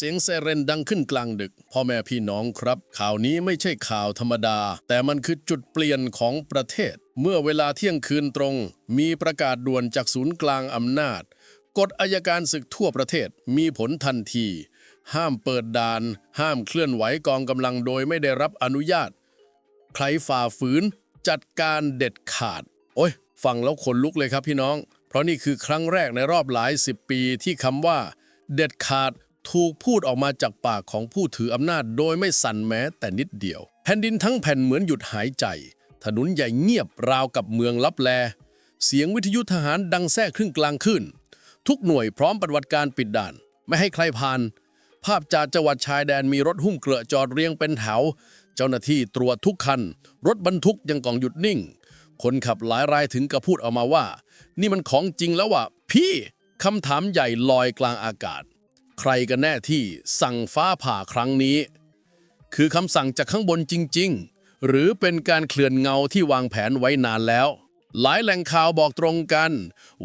เสียงไซเรนดังขึ้นกลางดึก พ่อแม่พี่น้องครับ ข่าวนี้ไม่ใช่ข่าวธรรมดา แต่มันคือจุดเปลี่ยนของประเทศ เมื่อเวลาเที่ยงคืนตรง มีประกาศด่วนจากศูนย์กลางอำนาจ กฎอายการศึกทั่วประเทศมีผลทันที ห้ามเปิดด่าน ห้ามเคลื่อนไหวกองกำลังโดยไม่ได้รับอนุญาต ใครฝ่าฝืน จัดการเด็ดขาด โอ้ยฟังแล้วขนลุกเลยครับพี่น้อง เพราะนี่คือครั้งแรกในรอบหลายสิบปีที่คำว่า เด็ดขาด ถูกพูดออกมาจากปากของผู้ถืออำนาจโดยไม่สั่นแม้แต่นิดเดียว แผ่นดินทั้งแผ่นเหมือนหยุดหายใจ ถนนใหญ่เงียบราวกับเมืองลับแล เสียงวิทยุทหารดังแทรกครึ่งกลางคืนทุกหน่วยพร้อมปฏิบัติการปิดด่าน ไม่ให้ใครผ่าน ภาพจากจังหวัดชายแดนมีรถหุ้มเกลือจอดเรียงเป็นแถว เจ้าหน้าที่ตรวจทุกคัน รถบรรทุกยังกองหยุดนิ่ง คนขับหลายรายถึงกับพูดออกมาว่า นี่มันของจริงแล้วว่ะพี่คำถามใหญ่ลอยกลางอากาศ ใครกันแน่ที่สั่งฟ้าผ่าครั้งนี้ คือคำสั่งจากข้างบนจริง ๆ หรือเป็นการเคลื่อนเงาที่วางแผนไว้นานแล้ว หลายแหล่งข่าวบอกตรงกัน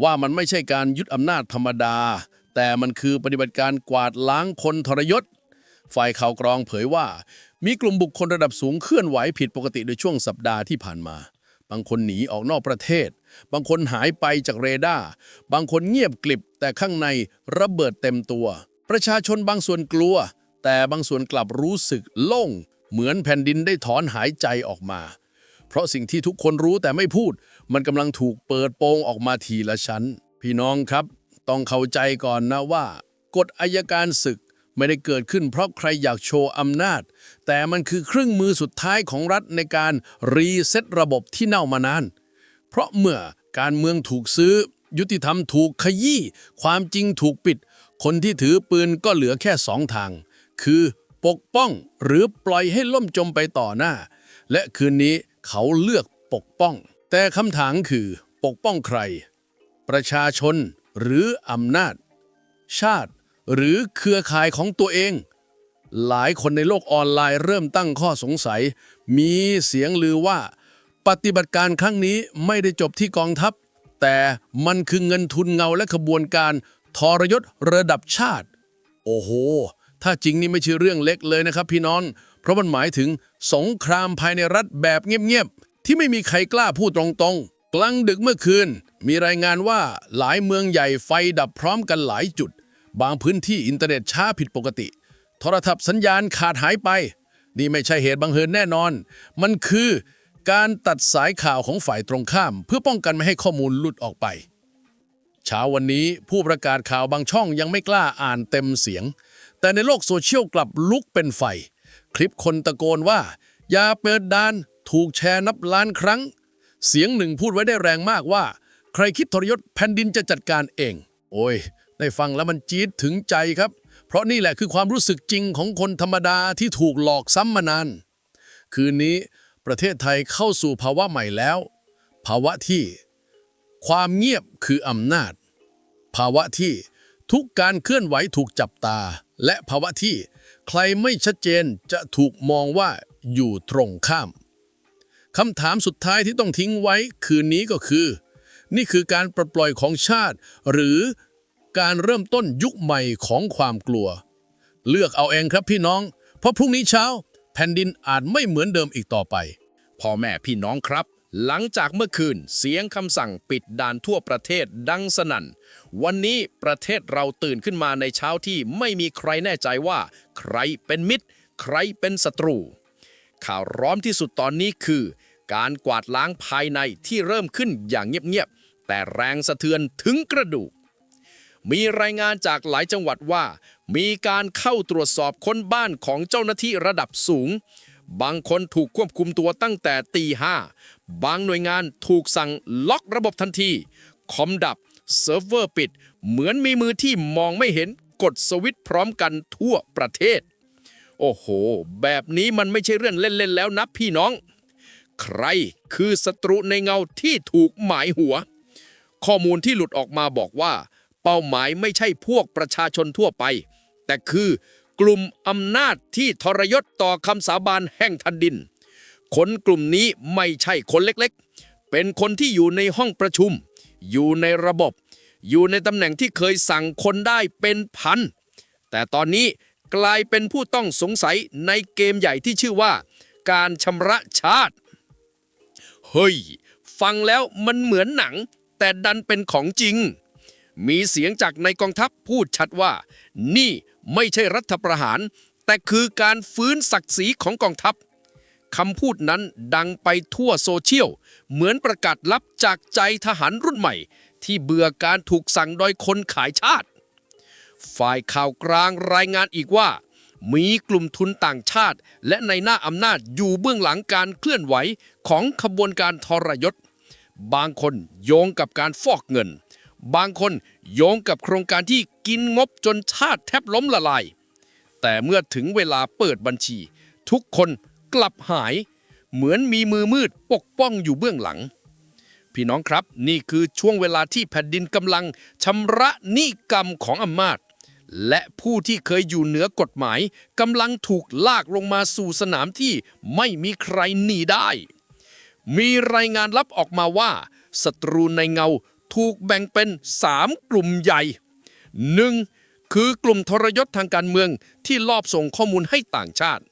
ว่ามันไม่ใช่การยึดอำนาจธรรมดา แต่มันคือปฏิบัติการกวาดล้างคนทรยศ ฝ่ายข่าวกรองเผยว่า มีกลุ่มบุคคลระดับสูงเคลื่อนไหวผิดปกติในช่วงสัปดาห์ที่ผ่านมาบางคนหนีออกนอกประเทศ บางคนหายไปจากเรดาร์ บางคนเงียบกลิบแต่ข้างในระเบิดเต็มตัว ประชาชนบางส่วนกลัว แต่บางส่วนกลับรู้สึกโล่ง เหมือนแผ่นดินได้ถอนหายใจออกมา เพราะสิ่งที่ทุกคนรู้แต่ไม่พูด มันกำลังถูกเปิดโปงออกมาทีละชั้น พี่น้องครับ ต้องเข้าใจก่อนนะว่า กฎอายการศึกไม่ได้เกิดขึ้นเพราะใครอยากโชว์อำนาจ แต่มันคือเครื่องมือสุดท้ายของรัฐในการรีเซ็ตระบบที่เน่ามานาน เพราะเมื่อการเมืองถูกซื้อ ยุติธรรมถูกขยี้ ความจริงถูกปิด คนที่ถือปืนก็เหลือแค่สองทาง คือปกป้องหรือปล่อยให้ล่มจมไปต่อหน้า และคืนนี้เขาเลือกปกป้อง แต่คำถามคือปกป้องใคร ประชาชนหรืออำนาจ ชาติหรือเครือข่ายของตัวเอง หลายคนในโลกออนไลน์เริ่มตั้งข้อสงสัย มีเสียงลือว่า ปฏิบัติการครั้งนี้ไม่ได้จบที่กองทัพ แต่มันคือเงินทุนเงาและขบวนการ ทรยศระดับชาติ โอ้โห ถ้าจริงนี่ไม่ใช่เรื่องเล็กเลยนะครับพี่น้อง เพราะมันหมายถึงสงครามภายในรัฐแบบเงียบๆ ที่ไม่มีใครกล้าพูดตรงๆ กลางดึกเมื่อคืน มีรายงานว่าหลายเมืองใหญ่ไฟดับพร้อมกันหลายจุด บางพื้นที่อินเทอร์เน็ตช้าผิดปกติ โทรทัศน์สัญญาณขาดหายไป นี่ไม่ใช่เหตุบังเอิญแน่นอน มันคือการตัดสายข่าวของฝ่ายตรงข้าม เพื่อป้องกันไม่ให้ข้อมูลหลุดออกไป เช้าวันนี้ผู้ประกาศข่าวบางช่องยังไม่กล้าอ่านเต็มเสียง แต่ในโลกโซเชียลกลับลุกเป็นไฟ คลิปคนตะโกนว่า อย่าเปิดดาน ถูกแชร์นับล้านครั้ง เสียงหนึ่งพูดไว้ได้แรงมากว่า ใครคิดทรยศแผ่นดินจะจัดการเอง โอ้ย ได้ฟังแล้วมันจี๊ดถึงใจครับ เพราะนี่แหละคือความรู้สึกจริงของคนธรรมดาที่ถูกหลอกซ้ำมานาน คืนนี้ประเทศไทยเข้าสู่ภาวะใหม่แล้ว ภาวะที่ ความเงียบคืออำนาจ ภาวะที่ทุกการเคลื่อนไหวถูกจับตา และภาวะที่ใครไม่ชัดเจนจะถูกมองว่าอยู่ตรงข้ามคำถามสุดท้ายที่ต้องทิ้งไว้คืนนี้ก็คือ นี่คือการปลดปล่อยของชาติ หรือการเริ่มต้นยุคใหม่ของความกลัว เลือกเอาเองครับพี่น้อง เพราะพรุ่งนี้เช้า แผ่นดินอาจไม่เหมือนเดิมอีกต่อไปพ่อแม่พี่น้องครับ หลังจากเมื่อคืนเสียงคำสั่งปิดด่านทั่วประเทศดังสนั่น วันนี้ประเทศเราตื่นขึ้นมาในเช้าที่ไม่มีใครแน่ใจว่า ใครเป็นมิตร ใครเป็นศัตรู ข่าวร้อนที่สุดตอนนี้คือ การกวาดล้างภายในที่เริ่มขึ้นอย่างเงียบๆ แต่แรงสะเทือนถึงกระดูก มีรายงานจากหลายจังหวัดว่า มีการเข้าตรวจสอบค้นบ้านของเจ้าหน้าที่ระดับสูง บางคนถูกควบคุมตัวตั้งแต่ตีห้า บางหน่วยงานถูกสั่งล็อกระบบทันที คอมดับ เซิร์ฟเวอร์ปิด เหมือนมีมือที่มองไม่เห็นกดสวิตช์พร้อมกันทั่วประเทศ โอ้โห แบบนี้มันไม่ใช่เรื่องเล่นๆแล้วนะพี่น้อง ใครคือศัตรูในเงาที่ถูกหมายหัว ข้อมูลที่หลุดออกมาบอกว่า เป้าหมายไม่ใช่พวกประชาชนทั่วไป แต่คือกลุ่มอำนาจที่ทรยศต่อคำสาบานแห่งแผ่นดิน คนกลุ่มนี้ไม่ใช่คนเล็กๆ เป็นคนที่อยู่ในห้องประชุม อยู่ในระบบ อยู่ในตำแหน่งที่เคยสั่งคนได้เป็นพัน แต่ตอนนี้กลายเป็นผู้ต้องสงสัยในเกมใหญ่ที่ชื่อว่า การชำระชาติ เฮ้ย ฟังแล้วมันเหมือนหนัง แต่ดันเป็นของจริง มีเสียงจากในกองทัพพูดชัดว่า นี่ไม่ใช่รัฐประหาร แต่คือการฟื้นศักดิ์ศรีของกองทัพ คำพูดนั้นดังไปทั่วโซเชียล เหมือนประกาศลับจากใจทหารรุ่นใหม่ ที่เบื่อการถูกสั่งโดยคนขายชาติ ฝ่ายข่าวกลางรายงานอีกว่า มีกลุ่มทุนต่างชาติ และในหน้าอำนาจอยู่เบื้องหลังการเคลื่อนไหวของขบวนการทรยศ บางคนโยงกับการฟอกเงิน บางคนโยงกับโครงการที่กินงบจนชาติแทบล้มละลาย แต่เมื่อถึงเวลาเปิดบัญชี ทุกคน กลับหาย เหมือนมีมือมืดปกป้องอยู่เบื้องหลัง พี่น้องครับนี่คือช่วงเวลาที่แผ่นดินกำลังชำระหนี้กรรมของอำนาจและผู้ที่เคยอยู่เหนือกฎหมายกำลังถูกลากลงมาสู่สนามที่ไม่มีใครหนีได้ มีรายงานลับออกมาว่าศัตรูในเงาถูกแบ่งเป็น 3 กลุ่มใหญ่ 1. คือกลุ่มทรยศทางการเมืองที่ลอบส่งข้อมูลให้ต่างชาติ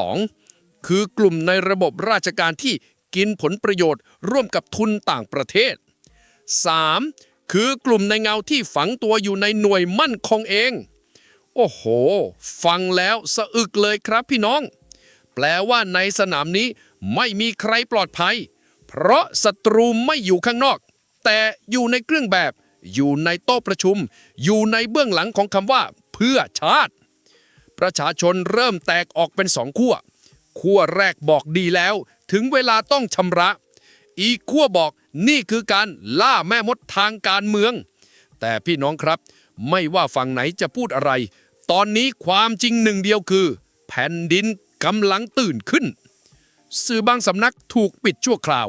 2. คือกลุ่มในระบบราชการที่กินผลประโยชน์ร่วมกับทุนต่างประเทศ 3. คือกลุ่มในเงาที่ฝังตัวอยู่ในหน่วยมั่นคงเอง โอ้โห ฟังแล้วสะอึกเลยครับพี่น้อง แปลว่าในสนามนี้ไม่มีใครปลอดภัย เพราะศัตรูไม่อยู่ข้างนอก แต่อยู่ในเครื่องแบบ อยู่ในโต๊ะประชุม อยู่ในเบื้องหลังของคำว่า เพื่อชาติ ประชาชนเริ่มแตกออกเป็นสองขั้ว ขั้วแรกบอกดีแล้ว ถึงเวลาต้องชำระ อีกขั้วบอกนี่คือการล่าแม่มดทางการเมือง แต่พี่น้องครับ ไม่ว่าฝั่งไหนจะพูดอะไร ตอนนี้ความจริงหนึ่งเดียวคือ แผ่นดินกำลังตื่นขึ้น สื่อบางสำนักถูกปิดชั่วคราว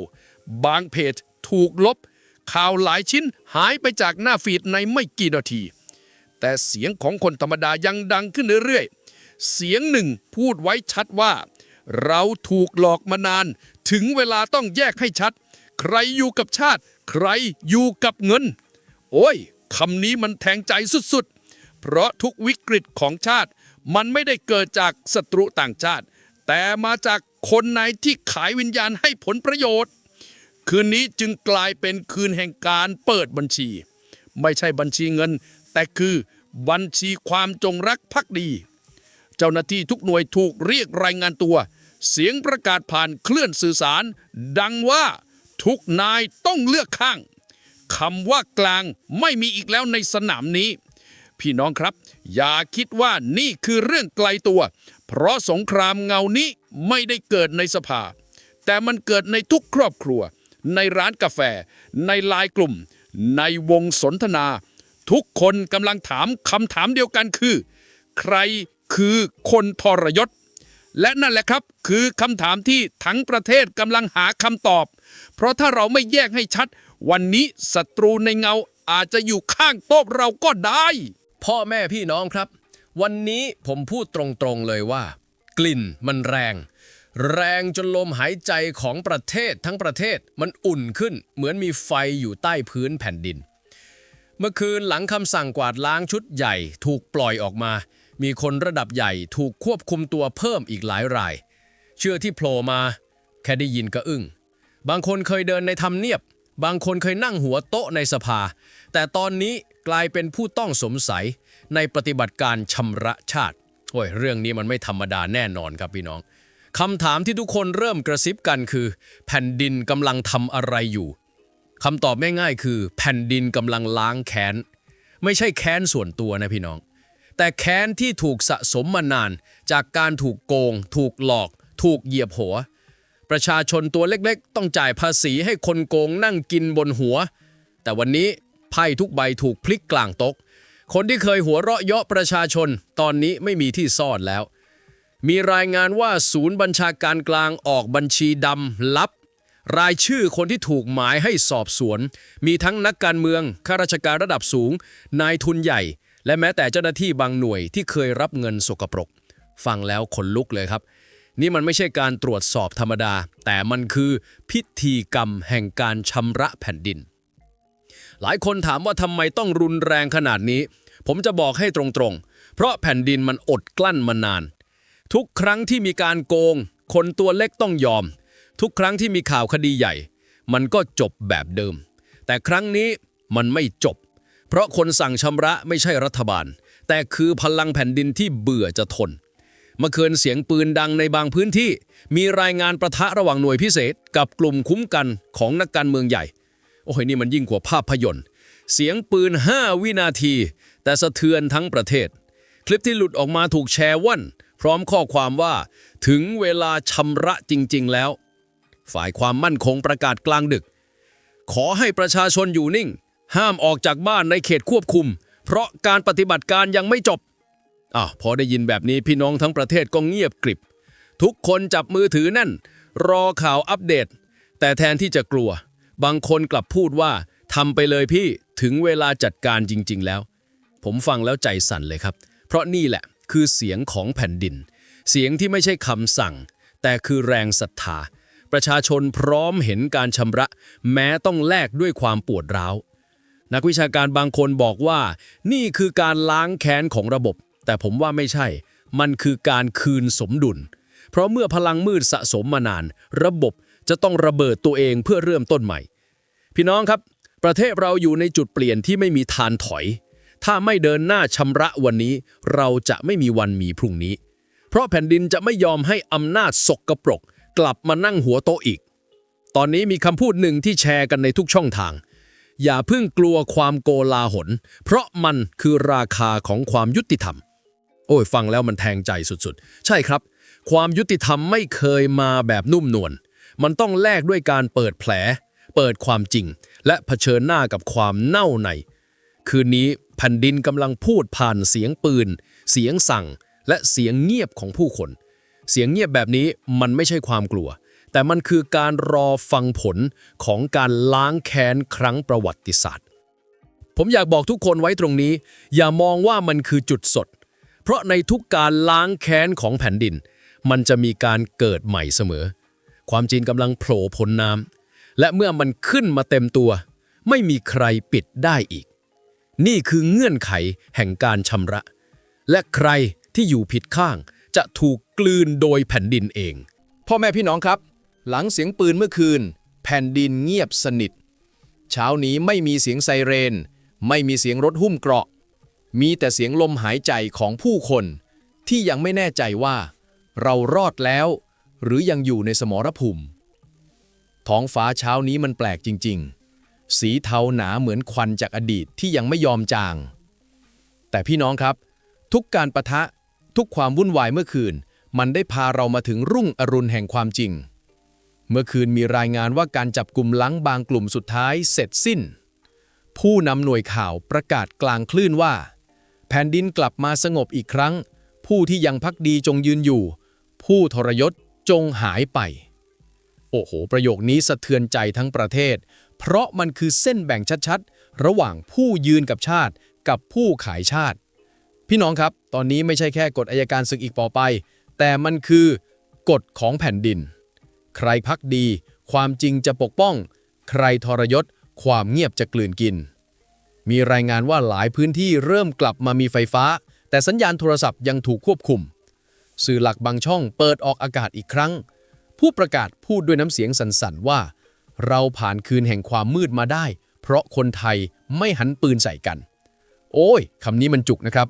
บางเพจถูกลบ ข่าวหลายชิ้นหายไปจากหน้าฟีดในไม่กี่นาที แต่เสียงของคนธรรมดายังดังขึ้นเรื่อยๆ เสียงหนึ่งพูดไว้ชัดว่า เราถูกหลอกมานาน ถึงเวลาต้องแยกให้ชัด ใครอยู่กับชาติ ใครอยู่กับเงิน โอ้ยคำนี้มันแทงใจสุดๆ เพราะทุกวิกฤตของชาติ มันไม่ได้เกิดจากศัตรูต่างชาติ แต่มาจากคนในที่ขายวิญญาณให้ผลประโยชน์ คืนนี้จึงกลายเป็นคืนแห่งการเปิดบัญชี ไม่ใช่บัญชีเงิน แต่คือบัญชีความจงรักภักดี เจ้าหน้าที่ทุกหน่วยถูกเรียกรายงานตัว เสียงประกาศผ่านเคลื่อนสื่อสาร ดังว่าทุกนายต้องเลือกข้างคำว่ากลางไม่มีอีกแล้วในสนามนี้ พี่น้องครับ อย่าคิดว่านี่คือเรื่องไกลตัว เพราะสงครามเงานี้ไม่ได้เกิดในสภา แต่มันเกิดในทุกครอบครัว ในร้านกาแฟ ในไลายกลุ่ม ในวงสนทนา ทุกคนกำลังถามคำถามเดียวกันคือ ใคร คือคนทรยศ และนั่นแหละครับคือคำถามที่ทั้งประเทศกำลังหาคำตอบ เพราะถ้าเราไม่แยกให้ชัด วันนี้ศัตรูในเงาอาจจะอยู่ข้างโต๊ะเราก็ได้ พ่อแม่พี่น้องครับ วันนี้ผมพูดตรงๆเลยว่า กลิ่นมันแรง แรงจนลมหายใจของประเทศทั้งประเทศมันอุ่นขึ้น เหมือนมีไฟอยู่ใต้พื้นแผ่นดิน เมื่อคืนหลังคำสั่งกวาดล้างชุดใหญ่ถูกปล่อยออกมา มีคนระดับใหญ่ถูกควบคุมตัวเพิ่มอีกหลายราย เชื่อที่โผล่มา แค่ได้ยินก็อึ้ง บางคนเคยเดินในทำเนียบ บางคนเคยนั่งหัวโต๊ะในสภา แต่ตอนนี้กลายเป็นผู้ต้องสงสัยในปฏิบัติการชำระชาติโอ้ยเรื่องนี้มันไม่ธรรมดาแน่นอนครับพี่น้องคำถามที่ทุกคนเริ่มกระซิบกันคือ แผ่นดินกำลังทำอะไรอยู่คำตอบง่ายๆคือ แผ่นดินกำลังล้างแค้น ไม่ใช่แค้นส่วนตัวนะพี่น้อง แต่แค้นที่ถูกสะสมมานาน จากการถูกโกง ถูกหลอก ถูกเหยียบหัว ประชาชนตัวเล็กๆ ต้องจ่ายภาษีให้คนโกงนั่งกินบนหัว แต่วันนี้ไพ่ทุกใบถูกพลิกกลางต๊ะคนที่เคยหัวเราะเยาะประชาชน ตอนนี้ไม่มีที่ซ่อนแล้ว มีรายงานว่าศูนย์บัญชาการกลางออกบัญชีดำลับ รายชื่อคนที่ถูกหมายให้สอบสวน มีทั้งนักการเมืองข้าราชการระดับสูง นายทุนใหญ่ และแม้แต่เจ้าหน้าที่บางหน่วยที่เคยรับเงินสกปรก ฟังแล้วขนลุกเลยครับ นี่มันไม่ใช่การตรวจสอบธรรมดา แต่มันคือพิธีกรรมแห่งการชำระแผ่นดิน หลายคนถามว่าทำไมต้องรุนแรงขนาดนี้ ผมจะบอกให้ตรงๆ เพราะแผ่นดินมันอดกลั้นมานาน ทุกครั้งที่มีการโกง คนตัวเล็กต้องยอม ทุกครั้งที่มีข่าวคดีใหญ่ มันก็จบแบบเดิม แต่ครั้งนี้มันไม่จบ เพราะคนสั่งชำระไม่ใช่รัฐบาล แต่คือพลังแผ่นดินที่เบื่อจะทน เมื่อคืนเสียงปืนดังในบางพื้นที่ มีรายงานประทะระหว่างหน่วยพิเศษ กับกลุ่มคุ้มกันของนักการเมืองใหญ่ โอ้ยนี่มันยิ่งกว่าภาพยนตร์ เสียงปืน 5 วินาที แต่สะเทือนทั้งประเทศ คลิปที่หลุดออกมาถูกแชร์ว่อนพร้อมข้อความว่า ถึงเวลาชำระจริง ๆ แล้ว ฝ่ายความมั่นคงประกาศกลางดึก ขอให้ประชาชนอยู่นิ่ง ห้ามออกจากบ้านในเขตควบคุม เพราะการปฏิบัติการยังไม่จบอ้าวพอได้ยินแบบนี้พี่น้องทั้งประเทศก็เงียบกริบ ทุกคนจับมือถือแน่น รอข่าวอัปเดต แต่แทนที่จะกลัว บางคนกลับพูดว่าทำไปเลยพี่ถึงเวลาจัดการจริง ๆ แล้ว ผมฟังแล้วใจสั่นเลยครับ เพราะนี่แหละคือเสียงของแผ่นดิน เสียงที่ไม่ใช่คำสั่ง แต่คือแรงศรัทธา ประชาชนพร้อมเห็นการชำระ แม้ต้องแลกด้วยความปวดร้าว นักวิชาการบางคนบอกว่า นี่คือการล้างแค้นของระบบ แต่ผมว่าไม่ใช่ มันคือการคืนสมดุล เพราะเมื่อพลังมืดสะสมมานาน ระบบจะต้องระเบิดตัวเองเพื่อเริ่มต้นใหม่ พี่น้องครับ ประเทศเราอยู่ในจุดเปลี่ยนที่ไม่มีทานถอย ถ้าไม่เดินหน้าชำระวันนี้ เราจะไม่มีวันมีพรุ่งนี้ เพราะแผ่นดินจะไม่ยอมให้อำนาจสกปรก กลับมานั่งหัวโต๊ะอีก ตอนนี้มีคำพูดหนึ่งที่แชร์กันในทุกช่องทาง อย่าเพิ่งกลัวความโกลาหล เพราะมันคือราคาของความยุติธรรม โอ้ยฟังแล้วมันแทงใจสุดๆ ใช่ครับ ความยุติธรรมไม่เคยมาแบบนุ่มนวล มันต้องแลกด้วยการเปิดแผล เปิดความจริง และเผชิญหน้ากับความเน่าใน คืนนี้แผ่นดินกำลังพูดผ่านเสียงปืน เสียงสั่ง และเสียงเงียบของผู้คน เสียงเงียบแบบนี้มันไม่ใช่ความกลัว แต่มันคือการรอฟังผลของการล้างแค้นครั้งประวัติศาสตร์ ผมอยากบอกทุกคนไว้ตรงนี้ อย่ามองว่ามันคือจุดสด เพราะในทุกการล้างแค้นของแผ่นดิน มันจะมีการเกิดใหม่เสมอ ความจริงกำลังโผล่พ้นน้ำและเมื่อมันขึ้นมาเต็มตัว ไม่มีใครปิดได้อีก นี่คือเงื่อนไขแห่งการชำระ และใครที่อยู่ผิดข้างจะถูกกลืนโดยแผ่นดินเอง พ่อแม่พี่น้องครับ หลังเสียงปืนเมื่อคืน แผ่นดินเงียบสนิท เช้านี้ไม่มีเสียงไซเรน ไม่มีเสียงรถหุ้มเกราะ มีแต่เสียงลมหายใจของผู้คน ที่ยังไม่แน่ใจว่า เรารอดแล้ว หรือยังอยู่ในสมรภูมิ ท้องฟ้าเช้านี้มันแปลกจริง ๆ สีเทาหนาเหมือนควันจากอดีตที่ยังไม่ยอมจาง แต่พี่น้องครับ ทุกการประทะทุกความวุ่นวายเมื่อคืน มันได้พาเรามาถึงรุ่งอรุณแห่งความจริง เมื่อคืนมีรายงานว่าการจับกลุ่มล้างบางกลุ่มสุดท้ายเสร็จสิ้น ผู้นำหน่วยข่าวประกาศกลางคลื่นว่า แผ่นดินกลับมาสงบอีกครั้ง ผู้ที่ยังพักดีจงยืนอยู่ ผู้ทรยศจงหายไป โอ้โห ประโยคนี้สะเทือนใจทั้งประเทศ เพราะมันคือเส้นแบ่งชัดๆ ระหว่างผู้ยืนกับชาติกับผู้ขายชาติ พี่น้องครับ ตอนนี้ไม่ใช่แค่กฎอายการศึกอีกต่อไป แต่มันคือกฎของแผ่นดิน ใครพักดี ความจริงจะปกป้อง ใครทรยศ ความเงียบจะกลืนกิน มีรายงานว่าหลายพื้นที่เริ่มกลับมามีไฟฟ้า แต่สัญญาณโทรศัพท์ยังถูกควบคุม สื่อหลักบางช่องเปิดออกอากาศอีกครั้ง ผู้ประกาศพูดด้วยน้ำเสียงสั่นๆว่า เราผ่านคืนแห่งความมืดมาได้ เพราะคนไทยไม่หันปืนใส่กัน โอ้ยคำนี้มันจุกนะครับ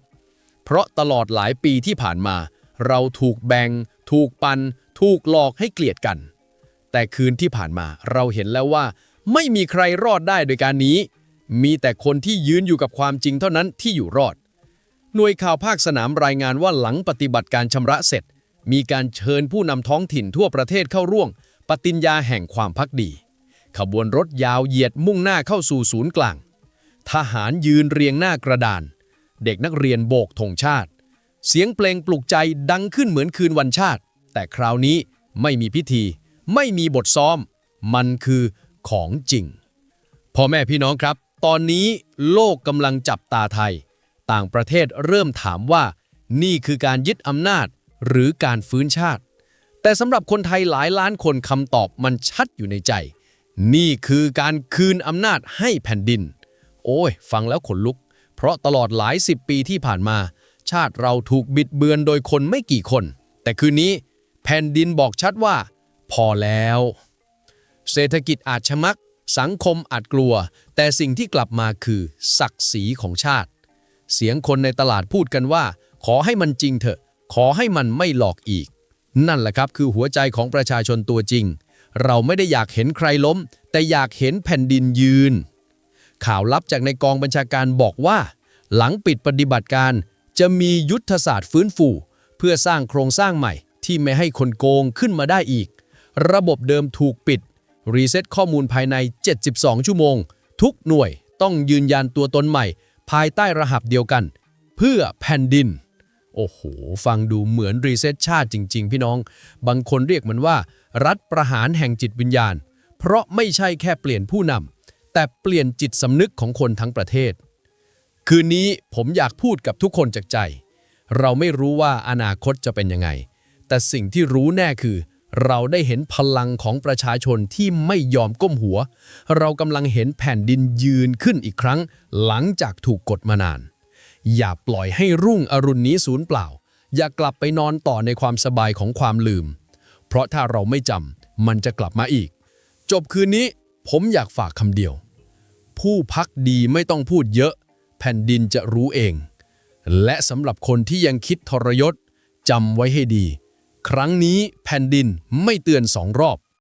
เพราะตลอดหลายปีที่ผ่านมา เราถูกแบ่งถูกปัน ถูกหลอกให้เกลียดกัน แต่คืนที่ผ่านมาเราเห็นแล้วว่า ไม่มีใครรอดได้โดยการนี้ มีแต่คนที่ยืนอยู่กับความจริงเท่านั้นที่อยู่รอด หน่วยข่าวภาคสนามรายงานว่าหลังปฏิบัติการชำระเสร็จ มีการเชิญผู้นำท้องถิ่นทั่วประเทศเข้าร่วมปฏิญญาแห่งความพักดี ขบวนรถยาวเหยียดมุ่งหน้าเข้าสู่ศูนย์กลาง ทหารยืนเรียงหน้ากระดาน เด็กนักเรียนโบกธงชาติ เสียงเพลงปลุกใจดังขึ้นเหมือนคืนวันชาติ แต่คราวนี้ไม่มีพิธี ไม่มีบทซ้อม มันคือของจริง พ่อแม่พี่น้องครับ ตอนนี้โลกกำลังจับตาไทย ต่างประเทศเริ่มถามว่า นี่คือการยึดอำนาจหรือการฟื้นชาติ แต่สำหรับคนไทยหลายล้านคนคำตอบมันชัดอยู่ในใจ นี่คือการคืนอำนาจให้แผ่นดิน โอ้ย ฟังแล้วขนลุก เพราะตลอดหลายสิบปีที่ผ่านมา ชาติเราถูกบิดเบือนโดยคนไม่กี่คน แต่คืนนี้ แผ่นดินบอกชัดว่า พอแล้ว เศรษฐกิจอาจชะมัก สังคมอาจกลัว แต่สิ่งที่กลับมาคือศักดิ์ศรีของชาติ เสียงคนในตลาดพูดกันว่า ขอให้มันจริงเถอะ ขอให้มันไม่หลอกอีก นั่นแหละครับคือหัวใจของประชาชนตัวจริง เราไม่ได้อยากเห็นใครล้ม แต่อยากเห็นแผ่นดินยืน ข่าวลับจากในกองบัญชาการบอกว่า หลังปิดปฏิบัติการจะมียุทธศาสตร์ฟื้นฟู เพื่อสร้างโครงสร้างใหม่ที่ไม่ให้คนโกงขึ้นมาได้อีก ระบบเดิมถูกปิด รีเซ็ตข้อมูลภายใน 72 ชั่วโมง ทุกหน่วยต้องยืนยันตัวตนใหม่ ภายใต้รหัสเดียวกัน เพื่อแผ่นดิน โอ้โห ฟังดูเหมือนรีเซ็ตชาติจริง ๆ พี่น้อง บางคนเรียกมันว่า รัฐประหารแห่งจิตวิญญาณ เพราะไม่ใช่แค่เปลี่ยนผู้นำแต่เปลี่ยนจิตสำนึกของคนทั้งประเทศ คืนนี้ผมอยากพูดกับทุกคนจากใจ เราไม่รู้ว่าอนาคตจะเป็นยังไง แต่สิ่งที่รู้แน่คือ เราได้เห็นพลังของประชาชนที่ไม่ยอมก้มหัว เรากำลังเห็นแผ่นดินยืนขึ้นอีกครั้ง หลังจากถูกกดมานาน อย่าปล่อยให้รุ่งอรุณนี้สูญเปล่า อย่ากลับไปนอนต่อในความสบายของความลืม เพราะถ้าเราไม่จำมันจะกลับมาอีก จบคืนนี้ผมอยากฝากคำเดียว ผู้พักดีไม่ต้องพูดเยอะ แผ่นดินจะรู้เอง และสำหรับคนที่ยังคิดทรยศจำไว้ให้ดี ครั้งนี้แผ่นดินไม่เตือนสองรอบ